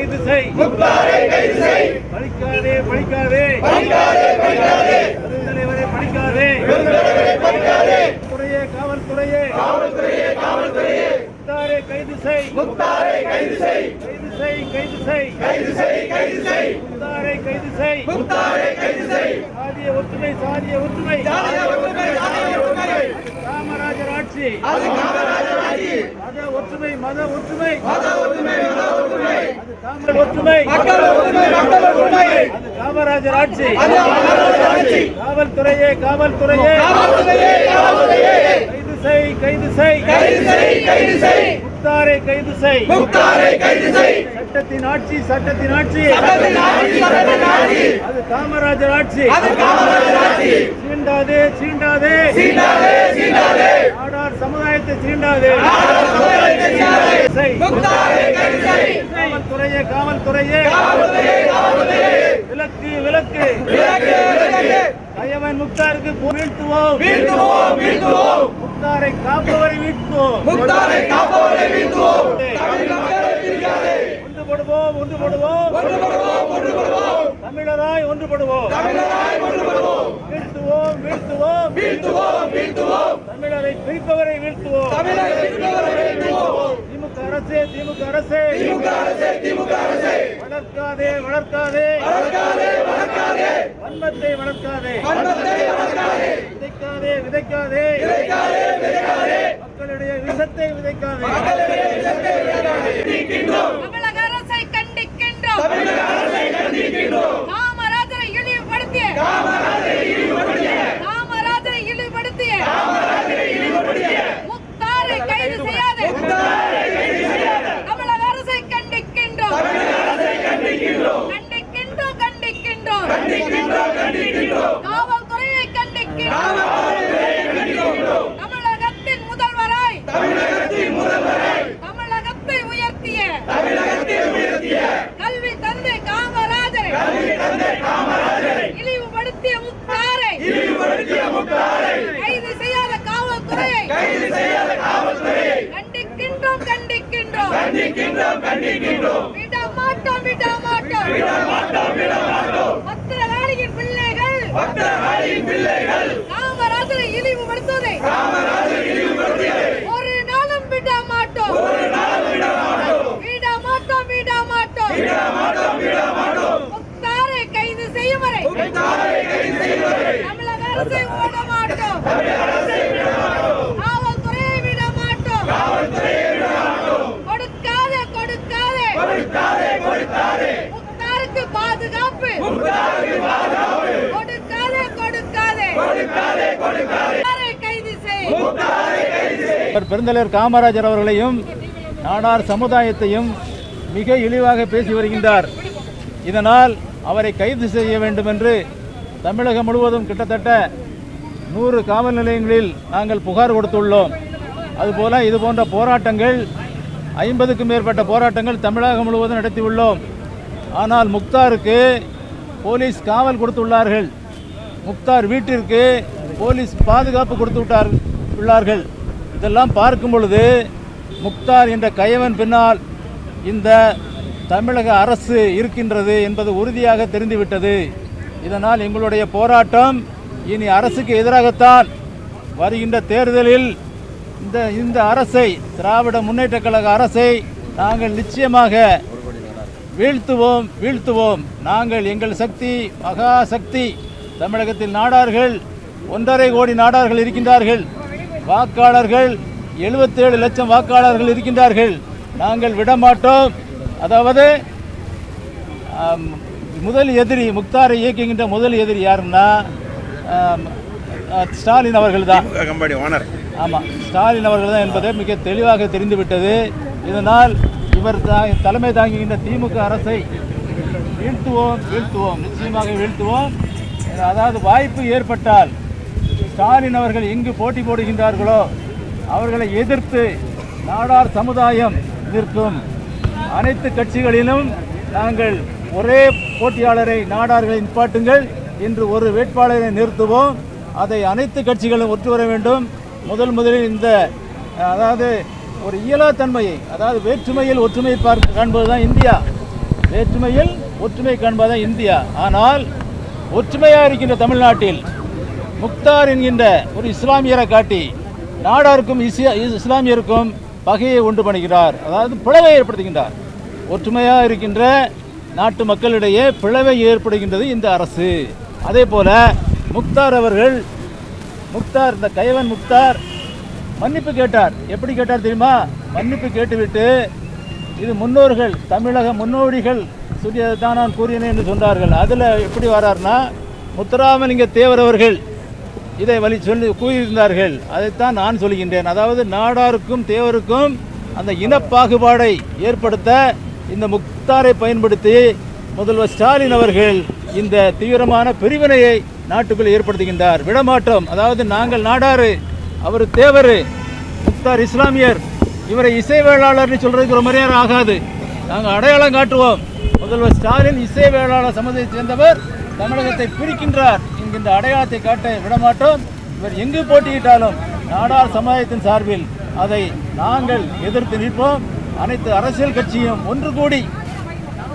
கைது செய். முக்தாரை கைது செய். பழிக்காதே பழிக்காதே. பழிக்காதே பழிக்காதே. பெருந்தலைவரை பழிக்காதே. பெருந்தலைவரை பழிக்காதே. துறையே காவல்துறையே. காவல்துறையே காவல்துறையே. முக்தாரை கைது செய். முக்தாரை கைது செய். கைது செய் கைது செய். கைது செய் கைது செய். முக்தாரை கைது செய். முக்தாரை கைது செய். சாதிய ஒற்றுமை சாதிய ஒற்றுமை. சாதிய ஒற்றுமை காமராஜர் ஆட்சி. அது காமராஜர் ஆட்சி. மத ஒற்றுமை மத ஒற்றுமை. மத ஒற்றுமை மத ஒற்றுமை. அது காமராஜர் ஒற்றுமை. மக்கள் ஒற்றுமை மக்கள் ஒற்றுமை. அது காமராஜர் ஆட்சி. அது காமராஜர் ஆட்சி. காவல்துறையே காவல்துறையே. காவல்துறையே காவல்துறையே. கைது செய் கைது செய். கைது செய் கைது செய். முக்தாரை கைது செய். முக்தாரை கைது செய் சட்டத்தின் ஆட்சி சட்டத்தின் ஆட்சி. அது காமராஜர் ஆட்சி. சீண்டாதே சீண்டாதே. நாடார் சமுதாயத்தை சீண்டாதே. காவல்துறையே காவல்துறையே. விலக்கு விலக்கு. கயவன் முக்தாருக்கு வீழ்த்துவோம். வீழ்த்துவோம் வீழ்த்துவோம். முக்தாரை காப்பவரை வீழ்த்துவோம். முக்தாரை காப்பவரை வீழ்த்துவோம். தமிழ் மக்களை ஒன்றுபடுவோம் ஒன்றுபடுவோம். தமிழராய் ஒன்றுபடுவோம். வீழ்த்துவோம் வீழ்த்துவோம். வீழ்த்துவோம் வீழ்த்துவோம் தமிழரை பிரிப்பவரை வீழ்த்துவோம். வீழ்த்துவோம் திமுக அரசே திமுக அரசே. திமுக அரசே திமுக அரசே வளர்க்காதே வளர்க்காதே. வளர்க்காதே வளர்க்காதே வன்மத்தை வளர்க்காதே. வன்மத்தை வளர்க்காதே விதைக்காதே விதைக்காதே. விதைக்காதே விதைக்காதே மக்களுடைய விஷத்தை விதைக்காதே. மக்களுடைய விஷத்தை விதைக்காதே. நீக்கின்றோம் தமிழக அரசை கண்டிக்கின்றோம் தமிழக அரசை கண்டிக்கின்றோம் காமராஜரை இழிவுபடுத்திய காமராஜரை இழிவுபடுத்திய. காமராஜரை இழிவுபடுத்திய. காமராஜரை இழிவுபடுத்திய முக்தாரை கைது செய்யாத முக்தாரை கைது செய்யாத தமிழக அரசை கண்டிக்கின்றோம் தமிழக அரசை கண்டிக்கின்றோம் கண்டிக்கின்றோம் கண்டிக்கின்றோம் கண்டிக்கின்றோம் கண்டிக்கின்றோம் காவல்துறையை கண்டிக்கின்றோம் காவல்துறையை கண்டிக்கின்றோம் தமிழகத்தின் முதல்வராய் தமிழகத்தின் முதல்வரை தமிழகத்தை உயர்த்திய தமிழகத்தில் உயர்த்திய கல்வி தந்தை காமராஜரை கல்வி தந்தை காமராஜரை இழிவுபடுத்திய முக்தாரை இழிவுபடுத்திய முக்தாரை கைது செய்யாத காவல்துறையை கைது செய்யாத காவல்துறையை கண்டிக்கின்றோம் கண்டிக்கின்றோம் கண்டிக்கின்றோம். விட மாட்டோம் விட மாட்டோம் விட மாட்டோம் விட மாட்டோம் பத்திரகாளியின் பிள்ளைகள் பக்தர்களின் பிள்ளைகள். காமராஜரை இழிவுபடுத்துவதை. காமராஜர் இழிவுபடுத்தியதை ஒரு நாளும் விட மாட்டோம் ஒரு நாள் விட மாட்டோம் விட மாட்டோம் விட மாட்டோம் விட மாட்டோம் விட மாட்டோம் முக்தாரை கைது செய்யும் வரை முக்தாரை கைது செய்வதை தமிழக அரசை விட மாட்டோம் அரசை விட மாட்டோம் காவல்துறையை விட மாட்டோம் காவல்துறையை விட மாட்டோம் கொடுக்காதே கொடுக்காதே கொடுத்தாரே கொடுத்தாரே முக்தாருக்கு பாதுகாப்பு கொடுக்காதே கொடுக்காதே. கொடுக்காதே கொடுக்காதே கைது செய். பெருந்தலைவர் காமராஜர் அவர்களையும் நாடார் சமுதாயத்தையும் மிக இழிவாக பேசி வருகின்றார். இதனால் அவரை கைது செய்ய வேண்டும் என்று தமிழகம் முழுவதும் கிட்டத்தட்ட நூறு காவல் நிலையங்களில் நாங்கள் புகார் கொடுத்துள்ளோம். அதுபோல இது போன்ற போராட்டங்கள் ஐம்பதுக்கும் மேற்பட்ட போராட்டங்கள் தமிழகம் முழுவதும் நடத்தியுள்ளோம் ஆனால் முக்தாருக்கு போலீஸ் காவல் கொடுத்துள்ளார்கள். முக்தார் வீட்டிற்கு போலீஸ் பாதுகாப்பு கொடுத்து விட்டார் உள்ளார்கள். இதெல்லாம் பார்க்கும் பொழுது முக்தார் என்ற கயவன் பின்னால் இந்த தமிழக அரசு இருக்கின்றது என்பது உறுதியாக தெரிந்துவிட்டது. இதனால் எங்களுடைய போராட்டம் இனி அரசுக்கு எதிராகத்தான் வருகின்ற தேர்தலில் இந்த இந்த அரசை திராவிட முன்னேற்ற கழக அரசை நாங்கள் நிச்சயமாக வீழ்த்துவோம் வீழ்த்துவோம். நாங்கள் எங்கள் சக்தி மகா சக்தி தமிழகத்தில் நாடார்கள் ஒன்றரை கோடி நாடார்கள் இருக்கின்றார்கள். வாக்காளர்கள் எழுபத்தேழு லட்சம் வாக்காளர்கள் இருக்கின்றார்கள். நாங்கள் விடமாட்டோம். அதாவது முதல் எதிரி முக்தாரை இயக்குகின்ற முதல் எதிரி யாருன்னா ஸ்டாலின் அவர்கள் தான் கம்பெனி ஓனர். ஆமாம் ஸ்டாலின் அவர்கள் தான் என்பது மிக தெளிவாக தெரிந்துவிட்டது. இதனால் இவர் தா- தலைமை தாங்குகின்ற திமுக அரசை வீழ்த்துவோம் வீழ்த்துவோம். நிச்சயமாக வீழ்த்துவோம். அதாவது வாய்ப்பு ஏற்பட்டால் ஸ்டாலின் அவர்கள் எங்கு போட்டி போடுகின்றார்களோ அவர்களை எதிர்த்து நாடார் சமுதாயம் நிற்கும். அனைத்து கட்சிகளிலும் நாங்கள் ஒரே போட்டியாளரை நாடார்களை நிப்பாட்டுங்கள். என்று ஒரு வேட்பாளரை நிறுத்துவோம். அதை அனைத்து கட்சிகளும் ஒற்று வர வேண்டும். முதல் முதலில் இந்த அதாவது ஒரு இயலாத்தன்மையை அதாவது வேற்றுமையில் ஒற்றுமை பார்க்க காண்பதுதான் இந்தியா. வேற்றுமையில் ஒற்றுமை காண்பது தான் இந்தியா. ஆனால் ஒற்றுமையாக இருக்கின்ற தமிழ்நாட்டில் முக்தார் என்கின்ற ஒரு இஸ்லாமியரை காட்டி நாடாருக்கும் இஸ்யா- இஸ்லாமியருக்கும் பகையை உண்டு பண்ணுகிறார். அதாவது பிளவை ஏற்படுத்துகின்றார். ஒற்றுமையாக இருக்கின்ற நாட்டு மக்களிடையே பிளவை ஏற்படுகின்றது இந்த அரசு. அதே போல முக்தார் அவர்கள் முக்தார் இந்த கைவன் முக்தார் மன்னிப்பு கேட்டார். எப்படி கேட்டார் தெரியுமா? மன்னிப்பு கேட்டுவிட்டு இது முன்னோர்கள் தமிழக முன்னோடிகள் சொல்லியதை தான் நான் கூறினேன் என்று சொன்னார்கள். அதில் எப்படி வரார்னா முத்துராமலிங்க தேவர் அவர்கள் இதை வழி சொல்லி கூறியிருந்தார்கள். அதைத்தான் நான் சொல்கின்றேன். அதாவது நாடாருக்கும் தேவருக்கும் அந்த இனப்பாகுபாடை ஏற்படுத்த இந்த முக்தாரை பயன்படுத்தி முதல்வர் ஸ்டாலின் அவர்கள் இந்த தீவிரமான பிரிவினையை நாட்டுக்குள் ஏற்படுத்துகின்றார். விடமாட்டோம். அதாவது நாங்கள் நாடாறு அவர் தேவர் முக்தார் இஸ்லாமியர். இவரை இசைவேளாளர்னு சொல்கிறதுக்கு ஒரு மரியாதை ஆகாது. நாங்கள் அடையாளம் காட்டுவோம். முதல்வர் ஸ்டாலின் இசைவேளாளர் சமுதாயத்தை சேர்ந்தவர் தமிழகத்தை பிரிக்கின்றார் என்கின்ற அடையாளத்தை காட்ட விடமாட்டோம். இவர் எங்கு போட்டியிட்டாலும் நாடார் சமுதாயத்தின் சார்பில் அதை நாங்கள் எதிர்த்து நிற்போம். அனைத்து அரசியல் கட்சியும் ஒன்று கூடி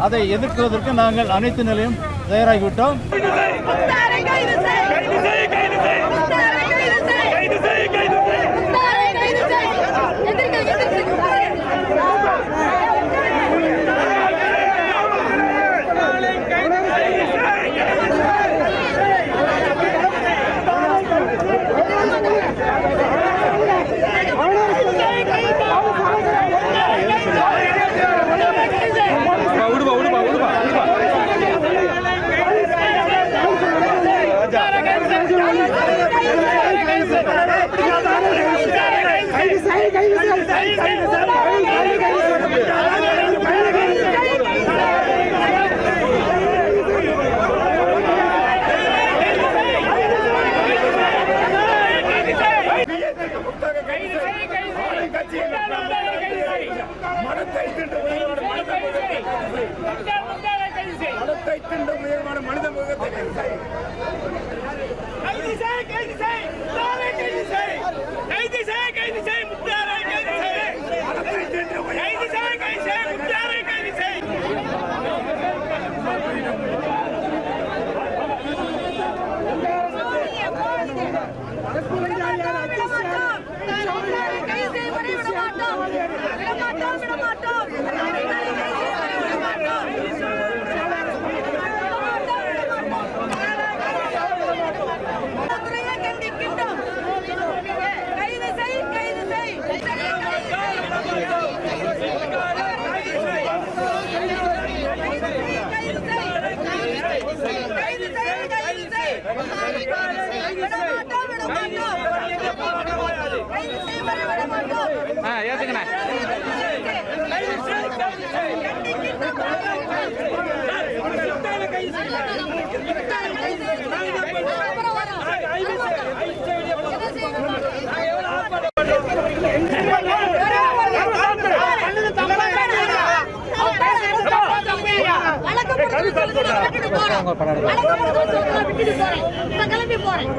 அதை எதிர்க்குவதற்கு நாங்கள் அனைத்து நிலையும் தயாராகிவிட்டோம் முக்தாரை கைது செய் முக்தாரை கைது செய் முக்தாரை கைது செய் எதிர்க்க எதிர்க்க மனத்தை தின்று உயர்வான மனித முகத்தை கைது செய் கைது செய் கைது செய் ஆ ஏத்துக்கண்ணா. கைது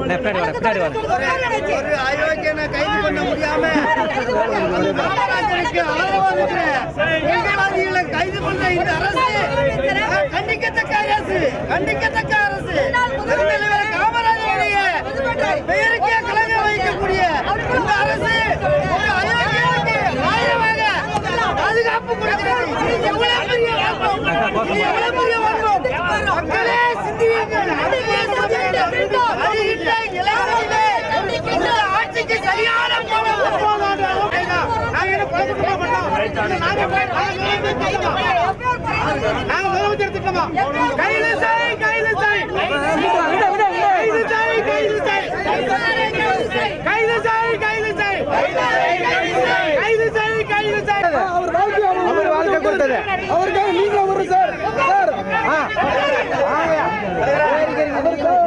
செய் கைது செய் ஒரு அயோக்கியனை கைது பண்ண முடியாம காமராஜருக்கு ஆதரவா கைது பண்ண இந்த அரசு. கண்டிக்கத்தக்க அரசு கண்டிக்கத்தக்க அரசு பெருந்தலைவர் காமராஜருடைய பெயருக்கே வைக்கக்கூடிய இந்த அரசு ஒரு அயோக்கியனுக்கு ஆதரவாக பாதுகாப்பு கொடுக்கிறது எவ்வளவு பெரிய எவ்வளவு பெரிய வன்மம் மக்களே சிந்தியுங்கள் மக்களே சிந்தியுங்கள் வருகின்ற இளைஞர்களே இந்த ஆட்சிக்கு சரியான நாங்க முதலமைச்சர் திட்டமா கைது செய் கைது செய். கைது செய் கைது செய். கைது செய் கைது செய். கைது செய் கைது செய். அவர் வாழ்க்கை அவர் வாழ்க்கை கொடுத்தது. அவருக்காக நீங்க ஒரு சார். சார். அவருக்காக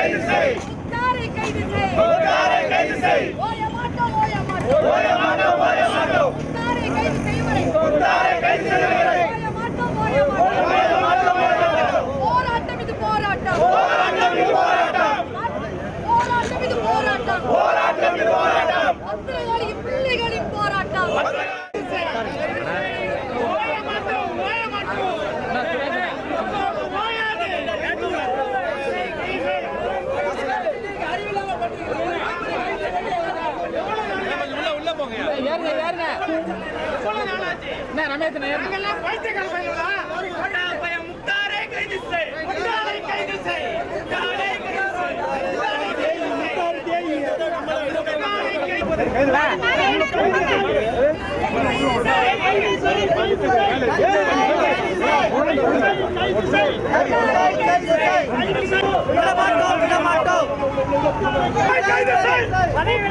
கைது செய் முத்தாரை கைது செய். முத்தாரை கைது செய். ஓய மாட்டோம் ஓய மாட்டோம். ஓய மாட்டோம் ஓய மாட்டோம். முத்தாரை கைது செய்வரை முத்தாரை கைது செய்வரை ஓய மாட்டோம் ஓய மாட்டோம் ஓய மாட்டோம் ஓய மாட்டோம் போராட்டம் இது போராட்டம் போராட்டம் இது போராட்டம் போராட்டம் இது போராட்டம் போராட்டம் இது போராட்டம் பத்திரிகைகளின் பிள்ளைகளின் போராட்டம் ஓய மாட்டோம் ஓய மாட்டோம் ஓயாது நாங்கெல்லாம் பைத்தியக்கார பையங்களா? அடா பையன் முத்தாரை கைது செய். முத்தாரை கைது செய். முத்தாரை கைது செய். முத்தாரை கைது செய். முத்தாரை கைது செய். கைது